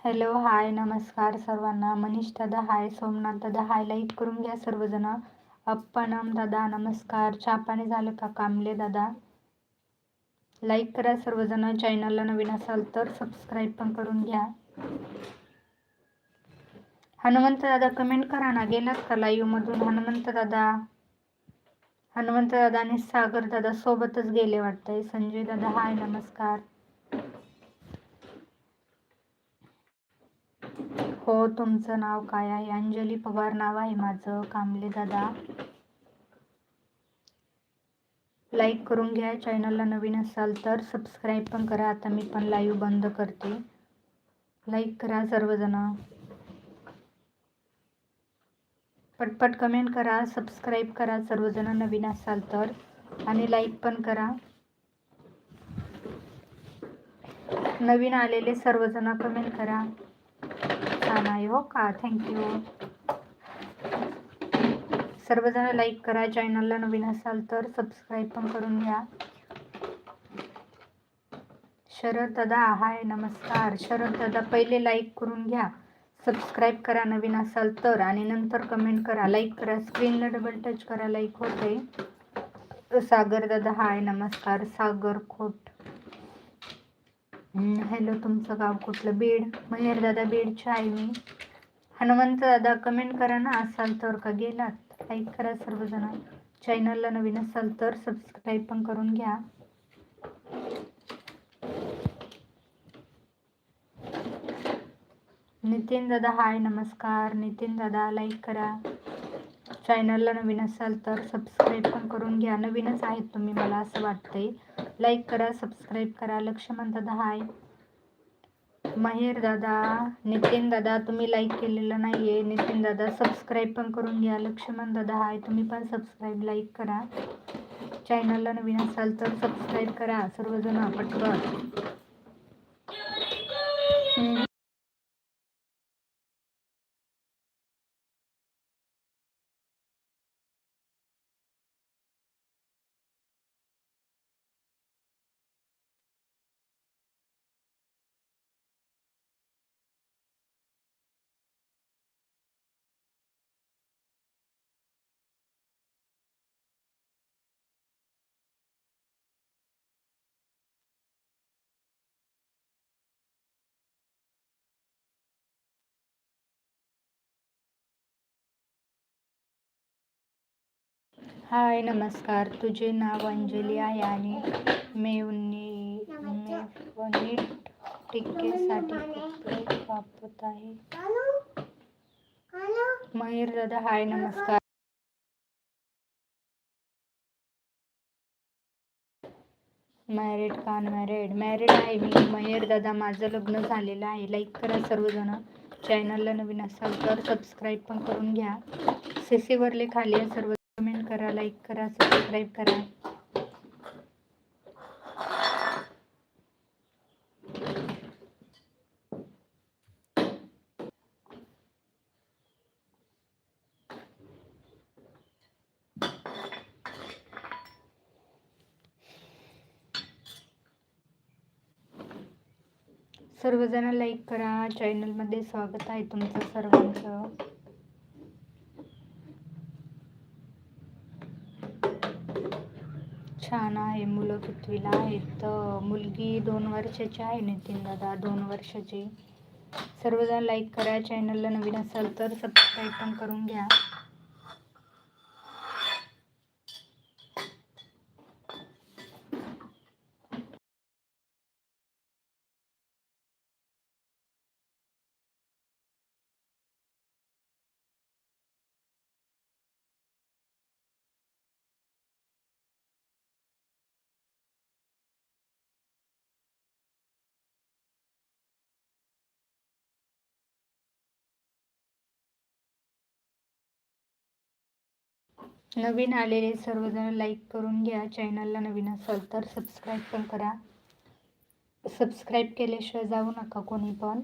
Hello hi नमस्कार सर्वांना. मनीष दादा हाय सोमनाथ दादा हाय लाईक करून घ्या सर्वजण. अप्पनम दादा नमस्कार. छापाने झालं का? कामले दादा. लाईक करा सर्वजण. चॅनलला नवीन असाल तर सबस्क्राईब पण करून घ्या. हनुमंत दादा कमेंट करा ना. गेलात का लाईव्हमधून हनुमंत दादा हनुमंत दादा आणि सागर दादा सोबतच गेले वाटतंय. संजय दादा हाय नमस्कार. हो तुमचं नाव काय आहे? अंजली पवार नाव आहे माझं. कामले दादा. लाईक करून घ्या. चॅनलला नवीन असाल तर सबस्क्राईब पण करा. आता मी पण लाईव्ह बंद करते. लाईक करा सर्वजण. पटपट कमेंट करा. सबस्क्राईब करा सर्वजण नवीन असाल तर. आणि लाईक पण करा. नवीन आलेले सर्वजण कमेंट करा. छान आहे हो का? थँक्यू सर्वजण लाईक करा. चॅनलला नवीन असाल तर सबस्क्राईब पण करून घ्या. शरद दादा हाय नमस्कार. शरद दादा पहिले लाईक करून घ्या. सबस्क्राईब करा नवीन असाल तर आणि नंतर कमेंट करा. लाईक करा. स्क्रीनला डबल टच करा. लाईक होते. सागर दादा हाय नमस्कार. सागर खोट हॅलो तुमचं गाव कुठलं? बीड. महेर दादा बीडच्या आहे मी. हनुमंत दादा कमेंट करा ना. असाल तर का गेलात? लाईक करा सर्वजण. चॅनलला नवीन असाल तर सबस्क्राईब पण करून घ्या. नितीन दादा हाय नमस्कार. नितीन दादा लाईक करा. चॅनलला नवीन असाल तर सबस्क्राईब पण करून घ्या. नवीनच आहेत तुम्ही मला असं वाटतंय. लाईक करा सबस्क्राईब करा. लक्ष्मण दादा हाय. महेर दादा नितीन दादा तुम्ही लाईक केलेलं नाही आहे नितीन दादा सबस्क्राईब पण करून घ्या. लक्ष्मण दादा हाय. तुम्ही पण सबस्क्राईब लाईक करा. चॅनलला नवीन असाल तर सबस्क्राईब करा. सर्वजण पटकन हाय नमस्कार. तुझे नाव अंजली आहे आणि मेवनी मेवनीट टिक्केसाठी कपडे वापरत आहे. मयूर दादा हाय नमस्कार. मॅरिड का मॅरिड मॅरिड आहे मी. मयूर दादा माझं लग्न झालेलं आहे. लाईक करा सर्वजण. चॅनलला नवीन असाल तर सबस्क्राईब पण करून घ्या. सी सी वरले खाली सर्व करा लाईक करा सबस्क्राईब करा. सर्वजण लाईक करा. चॅनलमध्ये स्वागत आहे तुमचं सर्वांचं. छान आहे. मुलं पृथ्वीला आहेत. मुलगी दोन वर्षाची आहे नितीन दादा. दोन वर्षाची. सर्वजण लाईक करा. चॅनलला नवीन असाल तर सबस्क्राईब पण करून घ्या. नवीन आलेले सर्वजण लाईक करून घ्या. चॅनलला नवीन असाल तर सबस्क्राईब पण करा. सबस्क्राईब केल्याशिवाय जाऊ नका कोणी पण.